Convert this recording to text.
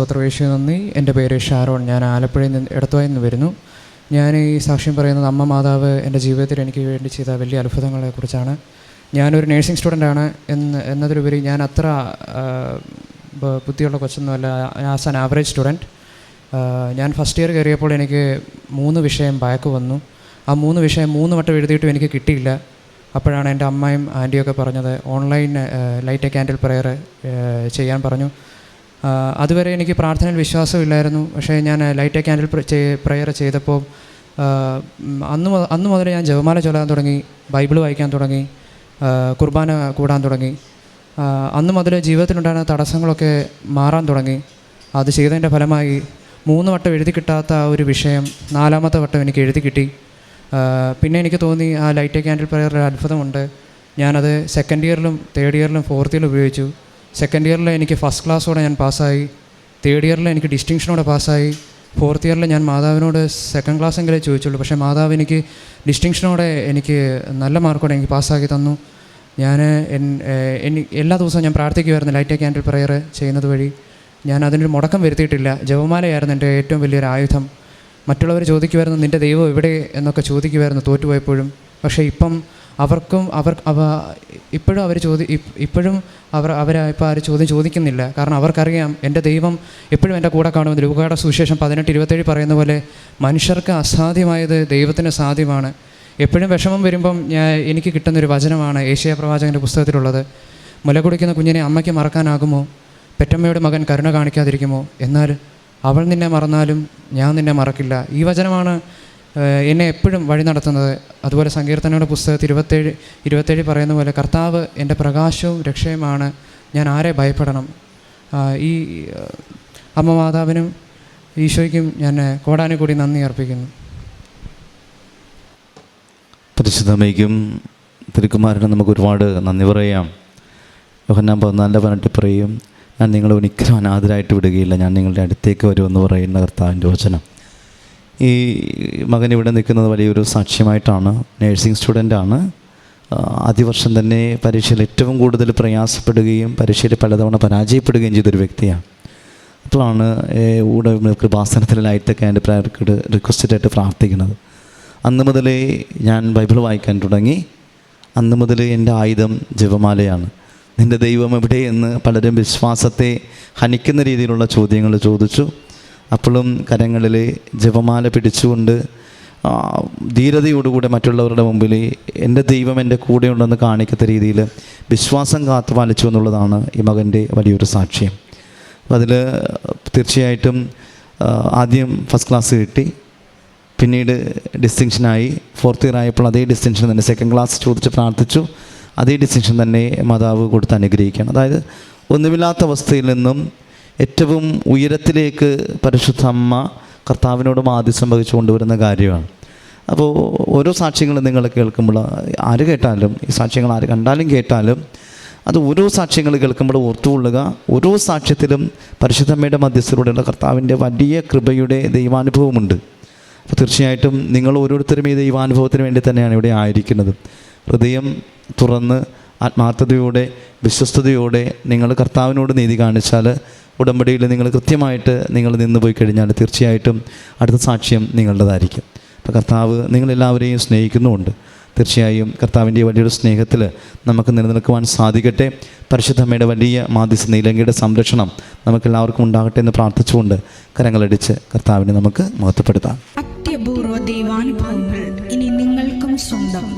ഗോത്രവേശി നന്ദി. എന്റെ പേര് ഷാരോൺ. ഞാൻ ആലപ്പുഴയിൽ നിന്ന് ഇടത്തുവായിൽ നിന്ന് വരുന്നു. ഞാൻ ഈ സാക്ഷ്യം പറയുന്നത് അമ്മ മാതാവ് എന്റെ ജീവിതത്തിൽ എനിക്ക് വേണ്ടി ചെയ്ത വലിയ അത്ഭുതങ്ങളെക്കുറിച്ചാണ് ഞാനൊരു നേഴ്സിംഗ് സ്റ്റുഡന്റാണ് എന്ന് എന്നതിലുപരി ഞാൻ അത്ര ബുദ്ധിയുള്ള കൊച്ചൊന്നുമല്ല. ആസ് ആൻ ആവറേജ് സ്റ്റുഡന്റ് ഞാൻ ഫസ്റ്റ് ഇയർ കയറിയപ്പോൾ എനിക്ക് മൂന്ന് വിഷയം ബാക്ക് വന്നു. ആ മൂന്ന് വിഷയം മൂന്ന് വട്ടം എഴുതിയിട്ടും എനിക്ക് കിട്ടിയില്ല. അപ്പോഴാണ് എന്റെ അമ്മയും ആന്റിയൊക്കെ പറഞ്ഞത് online light a candle prayer ചെയ്യാൻ പറഞ്ഞു. അതുവരെ എനിക്ക് പ്രാർത്ഥനയിൽ വിശ്വാസമില്ലായിരുന്നു പക്ഷേ ഞാൻ ലൈറ്റ് ക്യാൻഡിൽ പ്രെയർ ചെയ്തപ്പോൾ അന്ന് അന്ന് മുതൽ ഞാൻ ജപമാല ചൊല്ലാൻ തുടങ്ങി ബൈബിൾ വായിക്കാൻ തുടങ്ങി കുർബാന കൂടാൻ തുടങ്ങി. അന്ന് മുതൽ ജീവിതത്തിലുണ്ടായിരുന്ന തടസ്സങ്ങളൊക്കെ മാറാൻ തുടങ്ങി. അത് ചെയ്തതിന്റെ ഫലമായി മൂന്ന് വട്ടം എഴുതി കിട്ടാത്ത ആ ഒരു വിഷയം നാലാമത്തെ വട്ടം എനിക്ക് എഴുതി കിട്ടി. പിന്നെ എനിക്ക് തോന്നി ആ ലൈറ്റ് ക്യാൻഡിൽ പ്രയറിൽ അത്ഭുതമുണ്ട്. ഞാനത് സെക്കൻഡ് ഇയറിലും തേർഡ് ഇയറിലും ഫോർത്ത് ഇയറിലും ഉപയോഗിച്ചു. സെക്കൻഡ് ഇയറിൽ എനിക്ക് ഫസ്റ്റ് ക്ലാസ്സോടെ ഞാൻ പാസ്സായി. തേർഡ് ഇയറിൽ എനിക്ക് ഡിസ്റ്റിങ്ഷനോടെ പാസ്സായി. ഫോർത്ത് ഇയറിൽ ഞാൻ മാതാവിനോട് സെക്കൻഡ് ക്ലാസ് എങ്കിലേ ചോദിച്ചുള്ളൂ. പക്ഷേ മാതാവ് എനിക്ക് ഡിസ്റ്റിങ്ഷനോടെ എനിക്ക് നല്ല മാർക്കോടെ എനിക്ക് പാസ്സാക്കി തന്നു. ഞാൻ എല്ലാ ദിവസവും ഞാൻ പ്രാർത്ഥിക്കുമായിരുന്നു ലൈറ്റ് ക്യാൻഡിൽ പ്രയർ ചെയ്യുന്നത് വഴി. ഞാൻ അതിനൊരു മുടക്കം വരുത്തിയിട്ടില്ല. ജപമാലയായിരുന്നു എന്റെ ഏറ്റവും വലിയൊരു ആയുധം. മറ്റുള്ളവർ ചോദിക്കുമായിരുന്നു നിന്റെ ദൈവം എവിടെ? എന്നൊക്കെ ചോദിക്കുമായിരുന്നു തോറ്റുപോയപ്പോഴും. പക്ഷേ ഇപ്പം അവർക്കും അവർ അവ ഇപ്പോഴും അവർ ചോദി ഇപ്പോഴും അവർ അവർ ഇപ്പോൾ ആരും ചോദ്യം ചോദിക്കുന്നില്ല. കാരണം അവർക്കറിയാം എന്റെ ദൈവം എപ്പോഴും എന്റെ കൂടെ കാണുമെന്ന് ലൂക്കയുടെ സുവിശേഷം പതിനെട്ട് ഇരുപത്തേഴ് പറയുന്ന പോലെ മനുഷ്യർക്ക് അസാധ്യമായത് ദൈവത്തിന് സാധ്യമാണ്. എപ്പോഴും വിഷമം വരുമ്പം ഞാൻ എനിക്ക് കിട്ടുന്നൊരു വചനമാണ് ഏഷ്യ പ്രവാചകന്റെ പുസ്തകത്തിലുള്ളത്. മുല കുടിക്കുന്ന കുഞ്ഞിനെ അമ്മയ്ക്ക് മറക്കാനാകുമോ? പെറ്റമ്മയുടെ മകൻ കരുണ കാണിക്കാതിരിക്കുമോ? എന്നാൽ അവൾ നിന്നെ മറന്നാലും ഞാൻ നിന്നെ മറക്കില്ല. ഈ വചനമാണ് എന്നെ എപ്പോഴും വഴി നടത്തുന്നത്. അതുപോലെ സങ്കീർത്തനയുടെ പുസ്തകത്തിൽ ഇരുപത്തേഴ് ഇരുപത്തേഴ് പറയുന്ന പോലെ കർത്താവ് എന്റെ പ്രകാശവും രക്ഷയുമാണ്. ഞാൻ ആരെ ഭയപ്പെടണം? ഈ അമ്മ മാതാവിനും ഈശോയ്ക്കും ഞാൻ കോടാനുകൂടി നന്ദി അർപ്പിക്കുന്നു. പരിശുദ്ധമ്മയ്ക്കും തിരുക്കുമാരനും നമുക്ക് ഒരുപാട് നന്ദി പറയാം. യോഹന്നാൻ പതിനാലിന്റെ പതിനെട്ട് പറയും ഞാൻ നിങ്ങളെ ഒരിക്കലും അനാഥരായിട്ട് വിടുകയില്ല. ഞാൻ നിങ്ങളുടെ അടുത്തേക്ക് വരുമെന്ന് പറയുന്ന കർത്താവിന്റെ വചനം. ഈ മകൻ ഇവിടെ നിൽക്കുന്നത് വലിയൊരു സാക്ഷ്യമായിട്ടാണ്. നേഴ്സിംഗ് സ്റ്റുഡന്റാണ് വർഷം തന്നെ പരീക്ഷയിൽ ഏറ്റവും കൂടുതൽ പ്രയാസപ്പെടുകയും പരീക്ഷയിൽ പലതവണ പരാജയപ്പെടുകയും ചെയ്തൊരു വ്യക്തിയാണ്. അപ്പോഴാണ് ഇവിടെ കൃപാസനത്തിൽ ലൈറ്റൊക്കെ എന്റെ പ്രയർക്കിട്ട് റിക്വസ്റ്റഡായിട്ട് പ്രാർത്ഥിക്കുന്നത്. അന്ന് മുതലേ ഞാൻ ബൈബിൾ വായിക്കാൻ തുടങ്ങി. അന്ന് മുതൽ എന്റെ ആയുധം ജപമാലയാണ്. നിന്റെ ദൈവം എവിടെയെന്ന് പലരും വിശ്വാസത്തെ ഹനിക്കുന്ന രീതിയിലുള്ള ചോദ്യങ്ങൾ ചോദിച്ചു. അപ്പോഴും കരങ്ങളിൽ ജപമാല പിടിച്ചുകൊണ്ട് ധീരതയോടുകൂടെ മറ്റുള്ളവരുടെ മുമ്പിൽ എന്റെ ദൈവം എന്റെ കൂടെയുണ്ടെന്ന് കാണിക്കത്ത രീതിയിൽ വിശ്വാസം കാത്തു പാലിച്ചു എന്നുള്ളതാണ് ഈ മകന്റെ വലിയൊരു സാക്ഷ്യം. അപ്പം അതിൽ തീർച്ചയായിട്ടും ആദ്യം ഫസ്റ്റ് ക്ലാസ് കിട്ടി. പിന്നീട് ഡിസ്റ്റിങ്ഷനായി ഫോർത്ത് ഇയർ ആയപ്പോൾ അതേ ഡിസ്റ്റിങ്ഷൻ തന്നെ സെക്കൻഡ് ക്ലാസ് ചോദിച്ച് പ്രാർത്ഥിച്ചു. അതേ ഡിസ്റ്റിങ്ഷൻ തന്നെ മാതാവ് കൊടുത്ത് അനുഗ്രഹിക്കുകയാണ്. അതായത് ഒന്നുമില്ലാത്ത അവസ്ഥയിൽ നിന്നും ഏറ്റവും ഉയരത്തിലേക്ക് പരിശുദ്ധ അമ്മ കർത്താവിനോട് ആദ്യം സംഭവിച്ചു കൊണ്ടുവരുന്ന കാര്യമാണ്. അപ്പോൾ ഓരോ സാക്ഷ്യങ്ങളും നിങ്ങൾ കേൾക്കുമ്പോൾ ആര് കേട്ടാലും ഈ സാക്ഷ്യങ്ങൾ ആര് കണ്ടാലും കേട്ടാലും അത് ഓരോ സാക്ഷ്യങ്ങൾ കേൾക്കുമ്പോൾ ഓർത്തുകൊള്ളുക. ഓരോ സാക്ഷ്യത്തിലും പരിശുദ്ധമ്മയുടെ മധ്യസ്ഥയിലൂടെയുള്ള കർത്താവിന്റെ വലിയ കൃപയുടെ ദൈവാനുഭവമുണ്ട്. അപ്പോൾ തീർച്ചയായിട്ടും നിങ്ങൾ ഓരോരുത്തരും ഈ ദൈവാനുഭവത്തിന് വേണ്ടി തന്നെയാണ് ഇവിടെ ആയിരിക്കുന്നത്. ഹൃദയം തുറന്ന് ആത്മാർത്ഥതയോടെ വിശ്വസ്തയോടെ നിങ്ങൾ കർത്താവിനോട് നീതി കാണിച്ചാൽ ഉടമ്പടിയിൽ നിങ്ങൾ കൃത്യമായിട്ട് നിങ്ങൾ നിന്ന് പോയി കഴിഞ്ഞാൽ തീർച്ചയായിട്ടും അടുത്ത സാക്ഷ്യം നിങ്ങളുടേതായിരിക്കും. അപ്പോൾ കർത്താവ് നിങ്ങളെല്ലാവരെയും സ്നേഹിക്കുന്നുമുണ്ട്. തീർച്ചയായും കർത്താവിന്റെ വലിയൊരു സ്നേഹത്തിൽ നമുക്ക് നിലനിൽക്കുവാൻ സാധിക്കട്ടെ. പരിശുദ്ധമ്മയുടെ വലിയ മാധ്യസ്ഥ നീലങ്കയുടെ സംരക്ഷണം നമുക്കെല്ലാവർക്കും ഉണ്ടാകട്ടെ എന്ന് പ്രാർത്ഥിച്ചുകൊണ്ട് കരങ്ങളടിച്ച് കർത്താവിനെ നമുക്ക് മഹത്വപ്പെടുത്താം. അത്യപൂർവ ദൈവാനുഭവങ്ങൾ ഇനി നിങ്ങൾക്കും സ്വന്തം.